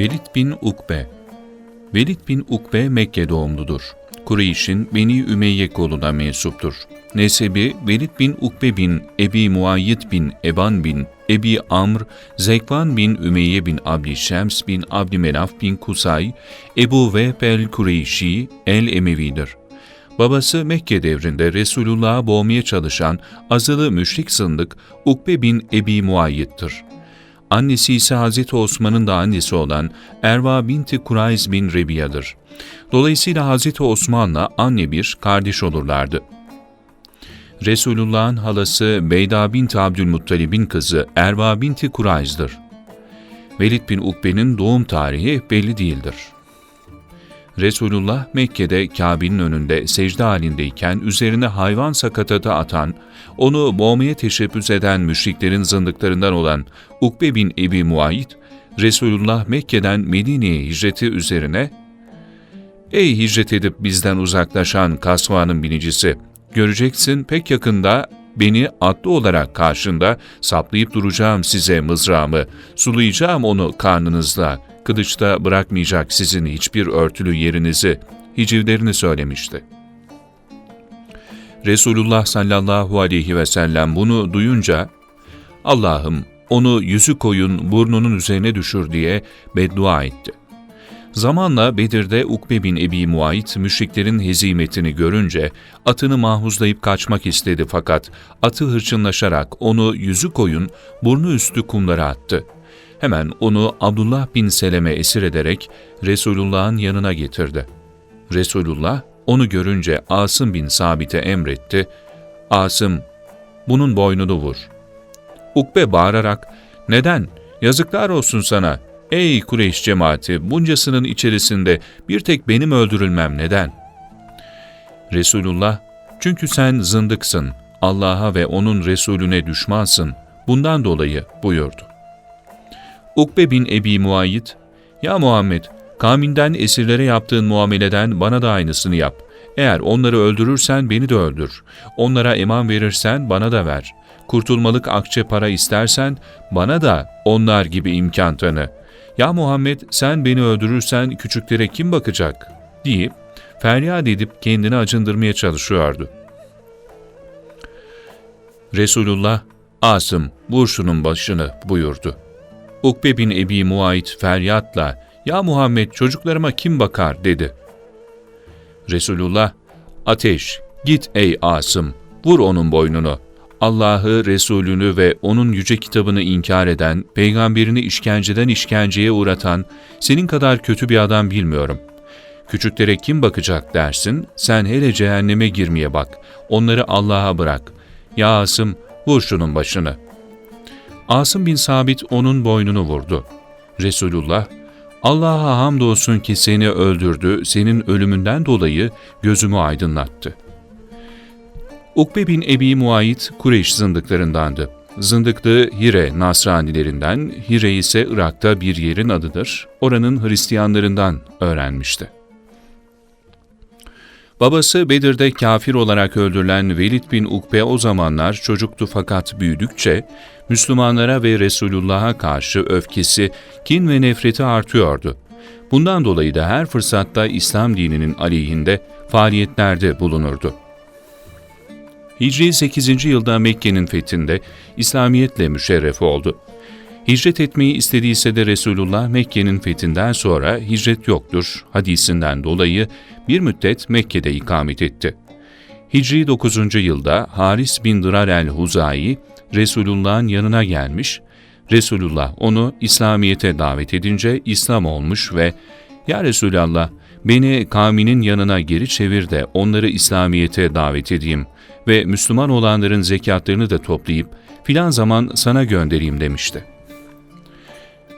Velid bin Ukbe Velid bin Ukbe Mekke doğumludur. Kureyş'in Beni Ümeyye koluna mensuptur. Nesebi Velid bin Ukbe bin Ebi Muayyid bin Eban bin Ebi Amr, Zekvan bin Ümeyye bin Abdi Şems bin Abdümenaf bin Kusay, Ebu Vehb el-Kureyşi el-Emevi'dir. Babası Mekke devrinde Resulullah'ı boğmaya çalışan azılı müşrik zındık Ukbe bin Ebi Muayyid'dir. Annesi ise Hazreti Osman'ın da annesi olan Erva binti Kurayz bin Rebiya'dır. Dolayısıyla Hazreti Osman'la anne bir kardeş olurlardı. Resulullah'ın halası Beyda binti Abdülmuttalib'in kızı Erva binti Kurayz'dır. Velid bin Ukbe'nin doğum tarihi belli değildir. Resulullah Mekke'de Kabe'nin önünde secde halindeyken üzerine hayvan sakatatı atan, onu boğmaya teşebbüs eden müşriklerin zındıklarından olan Ukbe bin Ebi Muayit, Resulullah Mekke'den Medine'ye hicreti üzerine, ''Ey hicret edip bizden uzaklaşan kasvanın binicisi, göreceksin pek yakında beni atlı olarak karşında saplayıp duracağım size mızrağımı, sulayacağım onu karnınızla, kılıçta bırakmayacak sizin hiçbir örtülü yerinizi, hicivlerini söylemişti. Resulullah sallallahu aleyhi ve sellem bunu duyunca, Allah'ım onu yüzü koyun burnunun üzerine düşür diye beddua etti. Zamanla Bedir'de Ukbe bin Ebi Muayit müşriklerin hezimetini görünce atını mahuzlayıp kaçmak istedi fakat atı hırçınlaşarak onu yüzü koyun burnu üstü kumlara attı. Hemen onu Abdullah bin Seleme esir ederek Resulullah'ın yanına getirdi. Resulullah onu görünce Asım bin Sabit'e emretti. Asım, bunun boynunu vur. Ukbe bağırarak, neden? Yazıklar olsun sana. Ey Kureyş cemaati, buncasının içerisinde bir tek benim öldürülmem neden? Resulullah, çünkü sen zındıksın, Allah'a ve O'nun Resulüne düşmansın, bundan dolayı buyurdu. Ukbe bin Ebi Muayyid, ''Ya Muhammed, kavminden esirlere yaptığın muameleden bana da aynısını yap. Eğer onları öldürürsen beni de öldür. Onlara eman verirsen bana da ver. Kurtulmalık akçe para istersen bana da onlar gibi imkan tanı. Ya Muhammed sen beni öldürürsen küçüklere kim bakacak?'' deyip feryat edip kendini acındırmaya çalışıyordu. Resulullah, Asım vur şunun başını buyurdu. Ukbe bin Ebi Muayit feryatla, ''Ya Muhammed çocuklarıma kim bakar?'' dedi. Resulullah, ''Ateş, git ey Asım, vur onun boynunu. Allah'ı, Resulünü ve onun yüce kitabını inkar eden, peygamberini işkenceden işkenceye uğratan, senin kadar kötü bir adam bilmiyorum. Küçüklere kim bakacak dersin, sen hele cehenneme girmeye bak, onları Allah'a bırak. Ya Asım, vur şunun başını.'' Asım bin Sabit onun boynunu vurdu. Resulullah, Allah'a hamdolsun ki seni öldürdü, senin ölümünden dolayı gözümü aydınlattı. Ukbe bin Ebi Muayit Kureyş zındıklarındandı. Zındıklığı Hire Nasranilerinden, Hire ise Irak'ta bir yerin adıdır. Oranın Hristiyanlarından öğrenmişti. Babası Bedir'de kafir olarak öldürülen Velid bin Ukbe o zamanlar çocuktu fakat büyüdükçe Müslümanlara ve Resulullah'a karşı öfkesi, kin ve nefreti artıyordu. Bundan dolayı da her fırsatta İslam dininin aleyhinde faaliyetlerde bulunurdu. Hicri 8. yılda Mekke'nin fethinde İslamiyetle müşerref oldu. Hicret etmeyi istediyse de Resulullah Mekke'nin fethinden sonra hicret yoktur hadisinden dolayı bir müddet Mekke'de ikamet etti. Hicri 9. yılda Haris bin Dırar el-Huzayi Resulullah'ın yanına gelmiş, Resulullah onu İslamiyet'e davet edince İslam olmuş ve ''Ya Resulallah, beni kavminin yanına geri çevir de onları İslamiyet'e davet edeyim ve Müslüman olanların zekatlarını da toplayıp filan zaman sana göndereyim.'' demişti.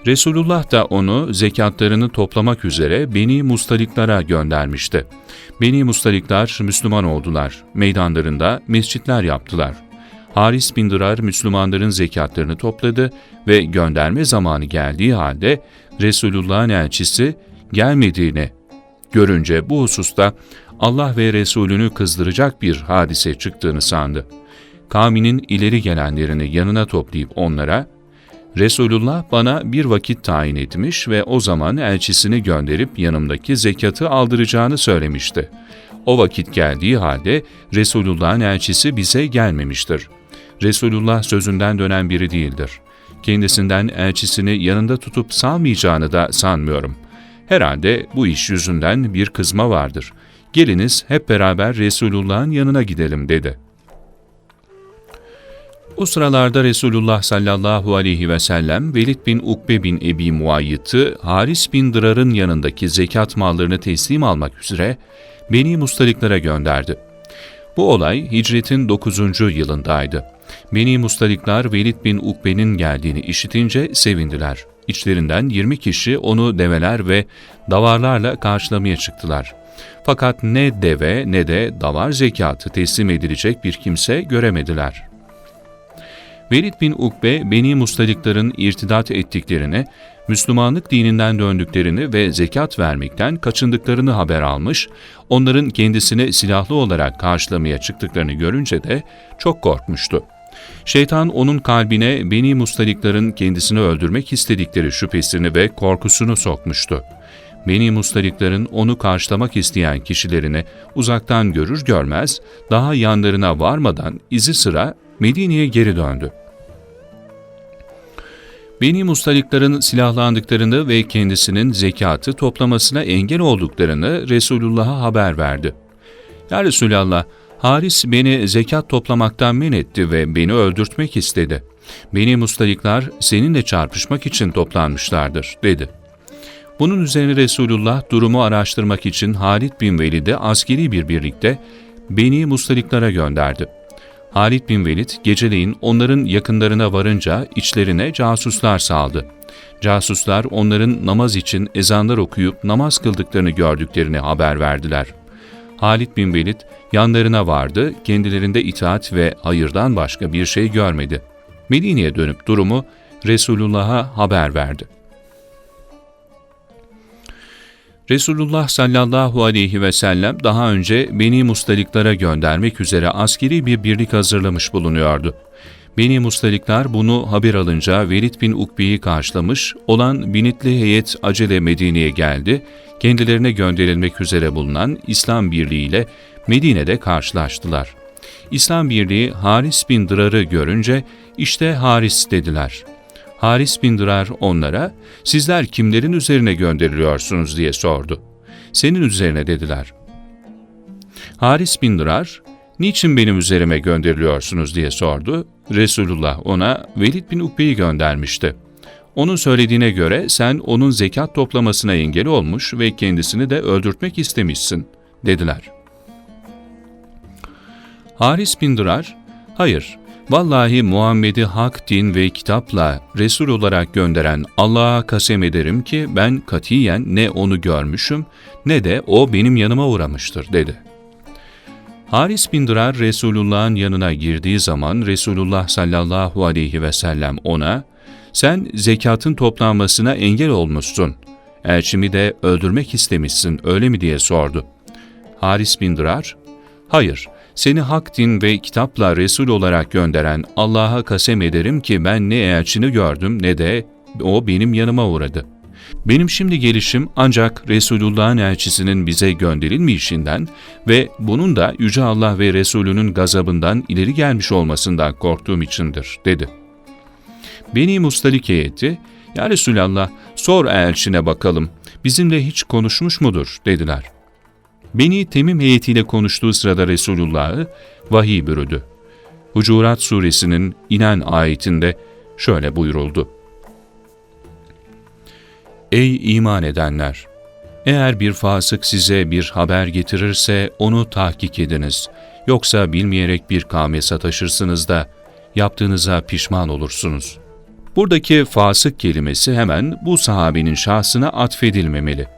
Resulullah da onu zekatlarını toplamak üzere Beni Mustaliklara göndermişti. Beni Mustaliklar Müslüman oldular. Meydanlarında mescitler yaptılar. Haris bin Dırar Müslümanların zekatlarını topladı ve gönderme zamanı geldiği halde Resulullah'ın elçisi gelmediğini görünce bu hususta Allah ve Resulünü kızdıracak bir hadise çıktığını sandı. Kavminin ileri gelenlerini yanına toplayıp onlara, Resulullah bana bir vakit tayin etmiş ve o zaman elçisini gönderip yanımdaki zekatı aldıracağını söylemişti. O vakit geldiği halde Resulullah'ın elçisi bize gelmemiştir. Resulullah sözünden dönen biri değildir. Kendisinden elçisini yanında tutup salmayacağını da sanmıyorum. Herhalde bu iş yüzünden bir kızma vardır. Geliniz hep beraber Resulullah'ın yanına gidelim dedi.'' O sıralarda Resulullah sallallahu aleyhi ve sellem Velid bin Ukbe bin Ebi Muayyit'i Haris bin Dırar'ın yanındaki zekat mallarını teslim almak üzere Beni Mustaliklara gönderdi. Bu olay hicretin 9. yılındaydı. Beni Mustaliklar Velid bin Ukbe'nin geldiğini işitince sevindiler. İçlerinden 20 kişi onu develer ve davarlarla karşılamaya çıktılar. Fakat ne deve ne de davar zekatı teslim edilecek bir kimse göremediler.'' Velid bin Ukbe, Beni Mustalikların irtidat ettiklerini, Müslümanlık dininden döndüklerini ve zekat vermekten kaçındıklarını haber almış, onların kendisini silahlı olarak karşılamaya çıktıklarını görünce de çok korkmuştu. Şeytan onun kalbine Beni Mustalikların kendisini öldürmek istedikleri şüphesini ve korkusunu sokmuştu. Beni Mustalikların onu karşılamak isteyen kişilerini uzaktan görür görmez, daha yanlarına varmadan izi sıra Medine'ye geri döndü. Beni Mustalikların silahlandıklarını ve kendisinin zekatı toplamasına engel olduklarını Resulullah'a haber verdi. Ya Resulallah, Haris beni zekat toplamaktan men etti ve beni öldürtmek istedi. Beni Mustaliklar seninle çarpışmak için toplanmışlardır, dedi. Bunun üzerine Resulullah durumu araştırmak için Halid bin Velid'i askeri bir birlikte Beni Mustaliklara gönderdi. Halid bin Velid geceleyin onların yakınlarına varınca içlerine casuslar saldı. Casuslar onların namaz için ezanlar okuyup namaz kıldıklarını gördüklerini haber verdiler. Halid bin Velid yanlarına vardı, kendilerinde itaat ve hayırdan başka bir şey görmedi. Medine'ye dönüp durumu Resulullah'a haber verdi. Resulullah sallallahu aleyhi ve sellem daha önce Beni Mustaliklara göndermek üzere askeri bir birlik hazırlamış bulunuyordu. Beni Mustaliklar bunu haber alınca Velid bin Ukbe'yi karşılamış olan binitli heyet acele Medine'ye geldi, kendilerine gönderilmek üzere bulunan İslam Birliği ile Medine'de karşılaştılar. İslam Birliği Haris bin Dırar'ı görünce işte Haris dediler. Haris bin Dırar onlara, sizler kimlerin üzerine gönderiliyorsunuz diye sordu. Senin üzerine dediler. Haris bin Dırar, niçin benim üzerime gönderiliyorsunuz diye sordu. Resulullah ona Velid bin Ukbe'yi göndermişti. Onun söylediğine göre sen onun zekat toplamasına engel olmuş ve kendisini de öldürtmek istemişsin, dediler. Haris bin Dırar, hayır Vallahi Muhammed'i hak din ve kitapla Resul olarak gönderen Allah'a kasem ederim ki ben katiyen ne onu görmüşüm ne de o benim yanıma uğramıştır dedi. Haris bin Dırar Resulullah'ın yanına girdiği zaman Resulullah sallallahu aleyhi ve sellem ona sen zekatın toplanmasına engel olmuşsun. Elçimi de öldürmek istemişsin öyle mi diye sordu. Haris bin Dırar, hayır seni hak din ve kitapla Resul olarak gönderen Allah'a kasem ederim ki ben ne elçini gördüm ne de o benim yanıma uğradı. Benim şimdi gelişim ancak Resulullah'ın elçisinin bize gönderilmeyişinden ve bunun da Yüce Allah ve Resulünün gazabından ileri gelmiş olmasından korktuğum içindir, dedi. Beni Mustalik heyeti, Ya Resulallah sor elçine bakalım, bizimle hiç konuşmuş mudur, dediler. Beni Temim heyetiyle konuştuğu sırada Resulullah'ı vahiy bürüdü. Hucurat suresinin inen ayetinde şöyle buyuruldu. Ey iman edenler! Eğer bir fasık size bir haber getirirse onu tahkik ediniz. Yoksa bilmeyerek bir kavme sataşırsınız da yaptığınıza pişman olursunuz. Buradaki fasık kelimesi hemen bu sahabenin şahsına atfedilmemeli.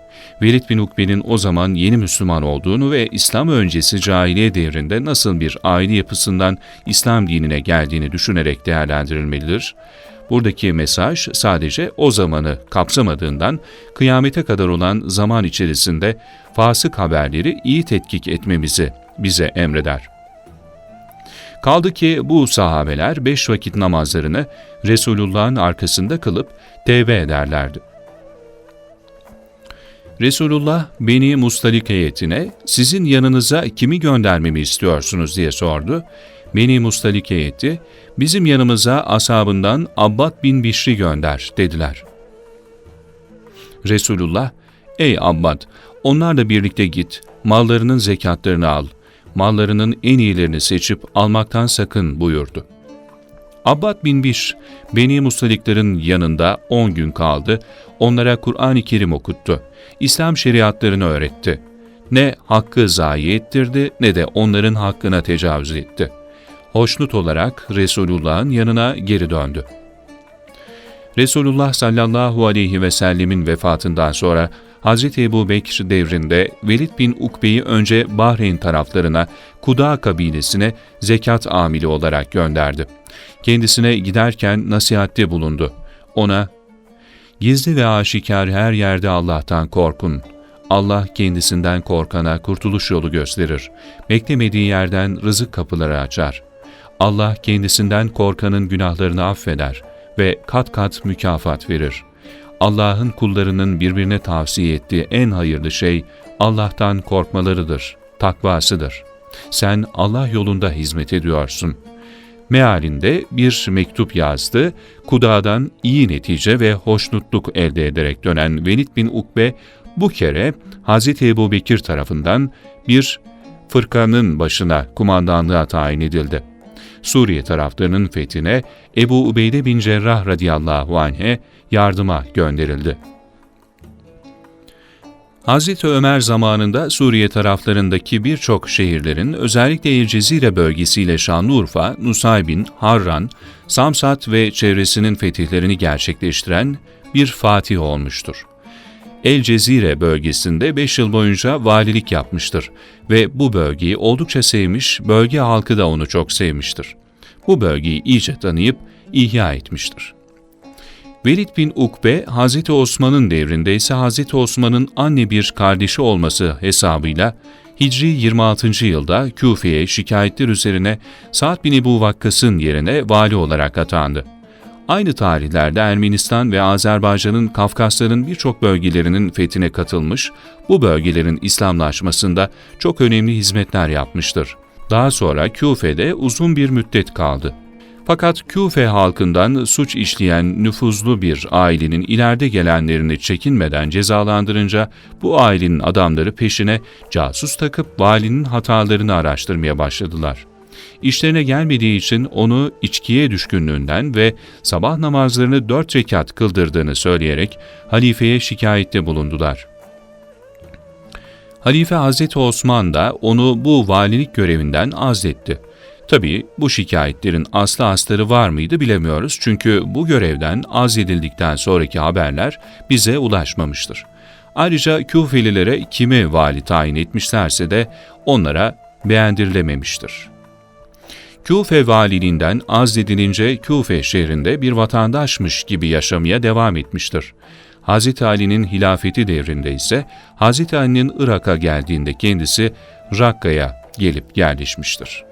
Velid bin Ukbe'nin o zaman yeni Müslüman olduğunu ve İslam öncesi cahiliye devrinde nasıl bir aile yapısından İslam dinine geldiğini düşünerek değerlendirilmelidir. Buradaki mesaj sadece o zamanı kapsamadığından kıyamete kadar olan zaman içerisinde fasık haberleri iyi tetkik etmemizi bize emreder. Kaldı ki bu sahabeler beş vakit namazlarını Resulullah'ın arkasında kılıp tevbe ederlerdi. Resulullah beni Mustalik heyetine sizin yanınıza kimi göndermemi istiyorsunuz diye sordu. Beni Mustalik heyeti bizim yanımıza asabından Abbad bin Bişri gönder dediler. Resulullah ey Abbad onlarla birlikte git mallarının zekatlarını al mallarının en iyilerini seçip almaktan sakın buyurdu. Abbad bin Biş, Beni Mustaliklerin yanında on gün kaldı, onlara Kur'an-ı Kerim okuttu, İslam şeriatlarını öğretti. Ne hakkı zayi ettirdi ne de onların hakkına tecavüz etti. Hoşnut olarak Resulullah'ın yanına geri döndü. Resulullah sallallahu aleyhi ve sellemin vefatından sonra Hz. Ebu Bekir devrinde Velid bin Ukbe'yi önce Bahreyn taraflarına, Kuda kabilesine zekat amili olarak gönderdi. Kendisine giderken nasihatte bulundu. Ona, Gizli ve aşikar her yerde Allah'tan korkun. Allah kendisinden korkana kurtuluş yolu gösterir. Beklemediği yerden rızık kapıları açar. Allah kendisinden korkanın günahlarını affeder ve kat kat mükafat verir.'' Allah'ın kullarının birbirine tavsiye ettiği en hayırlı şey Allah'tan korkmalarıdır, takvasıdır. Sen Allah yolunda hizmet ediyorsun. Mealinde bir mektup yazdı, Kuda'dan iyi netice ve hoşnutluk elde ederek dönen Velid bin Ukbe, bu kere Hz. Ebu Bekir tarafından bir fırkanın başına kumandanlığa tayin edildi. Suriye taraflarının fethine Ebu Ubeyde bin Cerrah radıyallahu anh'e yardıma gönderildi. Hazreti Ömer zamanında Suriye taraflarındaki birçok şehirlerin özellikle El Cezire bölgesiyle Şanlıurfa, Nusaybin, Harran, Samsat ve çevresinin fetihlerini gerçekleştiren bir fatih olmuştur. El Cezire bölgesinde 5 yıl boyunca valilik yapmıştır ve bu bölgeyi oldukça sevmiş, bölge halkı da onu çok sevmiştir. Bu bölgeyi iyice tanıyıp ihya etmiştir. Velid bin Ukbe, Hz. Osman'ın devrinde ise Hz. Osman'ın anne bir kardeşi olması hesabıyla Hicri 26. yılda Küfe'ye şikayetler üzerine Sa'd bin Ebu Vakkas'ın yerine vali olarak atandı. Aynı tarihlerde Ermenistan ve Azerbaycan'ın Kafkasların birçok bölgelerinin fethine katılmış, bu bölgelerin İslamlaşmasında çok önemli hizmetler yapmıştır. Daha sonra Küfe'de uzun bir müddet kaldı. Fakat Küfe halkından suç işleyen nüfuzlu bir ailenin ileride gelenlerini çekinmeden cezalandırınca bu ailenin adamları peşine casus takıp valinin hatalarını araştırmaya başladılar. İşlerine gelmediği için onu içkiye düşkünlüğünden ve sabah namazlarını dört rekat kıldırdığını söyleyerek halifeye şikayette bulundular. Halife Hazreti Osman da onu bu valilik görevinden azletti. Tabii bu şikayetlerin aslı astarı var mıydı bilemiyoruz çünkü bu görevden azledildikten sonraki haberler bize ulaşmamıştır. Ayrıca Küfelilere kimi vali tayin etmişlerse de onlara beğendirilememiştir. Küfe valiliğinden azledilince Küfe şehrinde bir vatandaşmış gibi yaşamaya devam etmiştir. Hz. Ali'nin hilafeti devrinde ise Hz. Ali'nin Irak'a geldiğinde kendisi Rakka'ya gelip yerleşmiştir.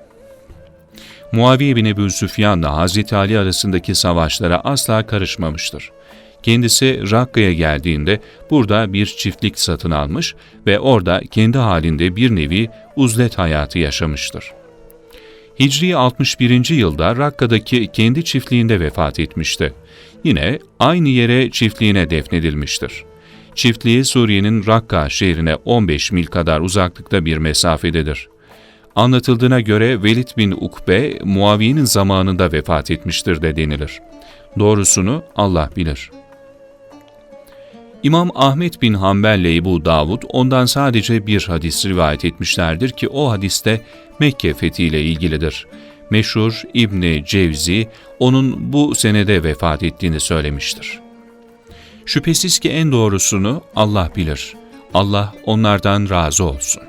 Muaviye bin Ebu Süfyan'la Hazreti Ali arasındaki savaşlara asla karışmamıştır. Kendisi Rakka'ya geldiğinde burada bir çiftlik satın almış ve orada kendi halinde bir nevi uzlet hayatı yaşamıştır. Hicri 61. yılda Rakka'daki kendi çiftliğinde vefat etmişti. Yine aynı yere çiftliğine defnedilmiştir. Çiftliği Suriye'nin Rakka şehrine 15 mil kadar uzaklıkta bir mesafededir. Anlatıldığına göre Velid bin Ukbe, Muaviye'nin zamanında vefat etmiştir de denilir. Doğrusunu Allah bilir. İmam Ahmet bin Hanbel ile Ebu Davud ondan sadece bir hadis rivayet etmişlerdir ki o hadiste Mekke fethiyle ilgilidir. Meşhur İbni Cevzi onun bu senede vefat ettiğini söylemiştir. Şüphesiz ki en doğrusunu Allah bilir. Allah onlardan razı olsun.